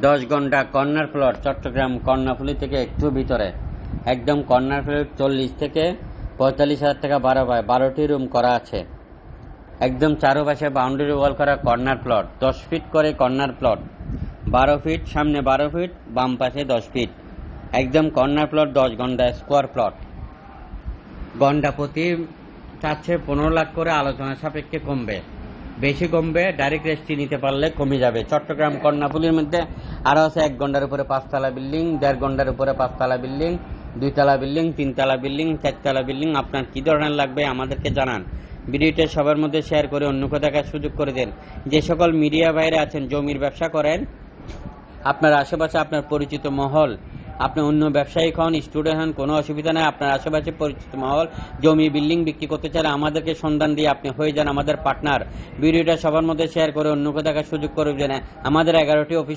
দশ ঘণ্টা corner plot Chittagong কর্ণাফুলি থেকে একটু ভিতরে। একদম কর্নার প্লট চল্লিশ থেকে পঁয়তাল্লিশ হাজার টাকা বারো পায়। বারোটি রুম করা আছে। একদম চারোপাশে বাউন্ডারি ওয়াল করা কর্নার প্লট দশ ফিট করে কর্নার প্লট বারো ফিট সামনে বারো ফিট বাম পাশে দশ ফিট একদম কর্নার প্লট দশ ঘণ্টা স্কোয়ার প্লট ঘণ্টা প্রতি চাচ্ছে পনেরো লাখ করে, আলোচনা সাপেক্ষে কমবে। বেশি কমবে ডাইরেক্ট রেস্ট্রি নিতে পারলে কমে যাবে। চট্টগ্রাম, কর্ণাফুলির মধ্যে আরও আছে এক ঘণ্টার উপরে পাঁচতলা বিল্ডিং, দেড় ঘণ্টার উপরে পাঁচতলা বিল্ডিং, দুইতলা বিল্ডিং, তিনতলা বিল্ডিং, চারতলা বিল্ডিং। আপনার কী ধরনের লাগবে আমাদেরকে জানান। ভিডিওটা সবার মধ্যে শেয়ার করে অন্যকে দেখার সুযোগ করে দেন। যে সকল মিডিয়া বাইরে আছেন, জমির ব্যবসা করেন, আপনার আশেপাশে আপনার পরিচিত মহল আপনি অন্য ব্যবসায়িক হন স্টুডেন্ট হন, কোনো অসুবিধা নেই। আপনার আশেপাশে পরিচিত মহল, জমি বিল্ডিং বিক্রি করতে চান আমাদেরকে সন্ধান দিয়ে আপনি হয়ে যান আমাদের পার্টনার ভিডিওটা সবার মধ্যে শেয়ার করে অন্যকে দেখার সুযোগ করে দেন। আমাদের এগারোটি অফিস